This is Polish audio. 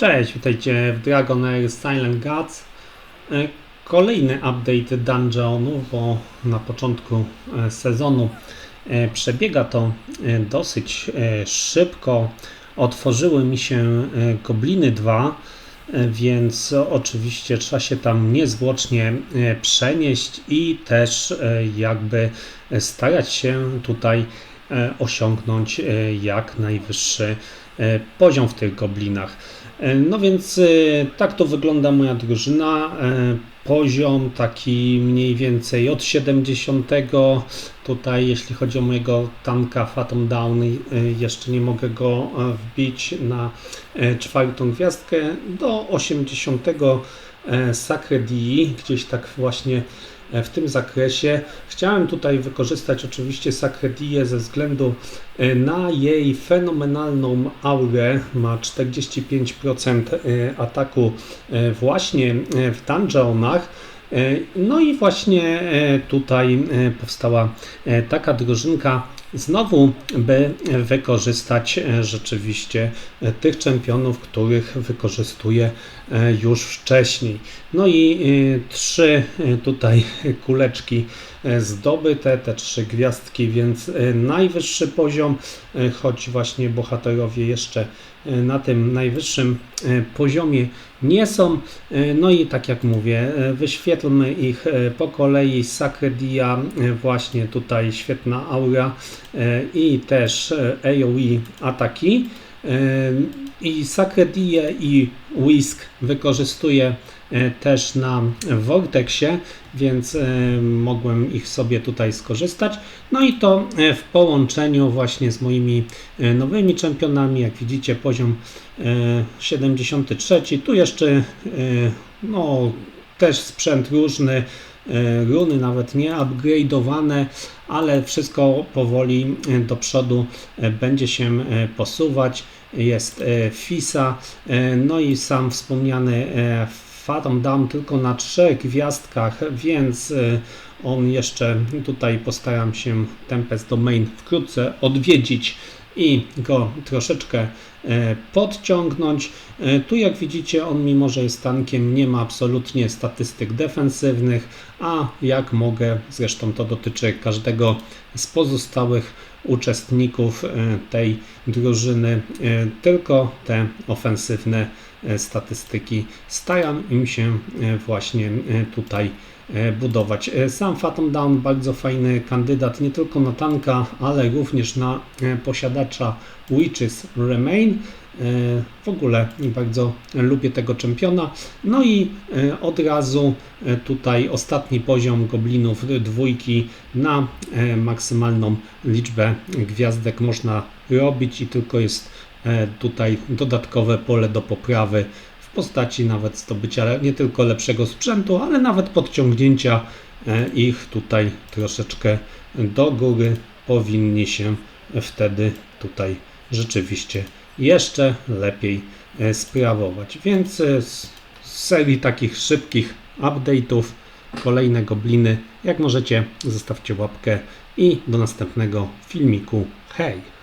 Cześć, witajcie w Dragon Air Silent Gods. E, Kolejny update dungeonów, bo na początku e, sezonu e, przebiega to dosyć szybko. Otworzyły mi się Gobliny 2, e, więc oczywiście trzeba się tam niezwłocznie przenieść i też jakby starać się tutaj osiągnąć e, jak najwyższy e, poziom w tych goblinach. E, No więc e, tak to wygląda moja drużyna. E, Poziom taki mniej więcej od 70. Tutaj, jeśli chodzi o mojego tanka Phantom Down, e, jeszcze nie mogę go e, wbić na e, czwartą gwiazdkę. Do 80. e, Sacred Dii, gdzieś tak właśnie e, w tym zakresie. Chciałem tutaj wykorzystać oczywiście Sakredię ze względu e, na jej fenomenalną aurę. Ma 45% e, ataku e, właśnie w dungeonach. No i właśnie tutaj powstała taka drużynka, znowu by wykorzystać e, rzeczywiście e, tych czempionów, których wykorzystuję e, już wcześniej. No i trzy tutaj kuleczki zdobyte, te trzy gwiazdki, więc najwyższy poziom, choć właśnie bohaterowie jeszcze na tym najwyższym poziomie nie są. No i tak jak mówię, wyświetlmy ich po kolei. Sacredia, e, właśnie tutaj świetna aura i też e, AoE ataki. E, I Sacredię i Whisk wykorzystuję e, też na Vortexie, więc e, mogłem ich sobie tutaj skorzystać. No i to e, w połączeniu właśnie z moimi e, nowymi czempionami, jak widzicie poziom e, 73, tu jeszcze e, no, też sprzęt różny, e, runy nawet nie upgrade'owane, ale wszystko powoli e, do przodu e, będzie się e, posuwać. Jest e, FISA, e, no i sam wspomniany e, Phantom Down tylko na trzech gwiazdkach, więc e, on jeszcze tutaj postaram się Tempest Domain wkrótce odwiedzić i go troszeczkę e, podciągnąć. E, Tu jak widzicie on mimo, że jest tankiem nie ma absolutnie statystyk defensywnych, a jak mogę, zresztą to dotyczy każdego z pozostałych uczestników e, tej drużyny, e, tylko te ofensywne e, statystyki staram im się właśnie tutaj budować. Sam Phantom Down bardzo fajny kandydat nie tylko na tanka, ale również na posiadacza Witches Remain. W ogóle bardzo lubię tego czempiona. No i e, od razu e, tutaj ostatni poziom goblinów dwójki na e, maksymalną liczbę gwiazdek można robić i tylko jest tutaj dodatkowe pole do poprawy w postaci nawet zdobycia nie tylko lepszego sprzętu, ale nawet podciągnięcia ich tutaj troszeczkę do góry powinni się wtedy tutaj rzeczywiście jeszcze lepiej e, sprawować. Więc e, z z serii takich szybkich update'ów kolejne gobliny, jak możecie zostawcie łapkę i do następnego filmiku. Hej!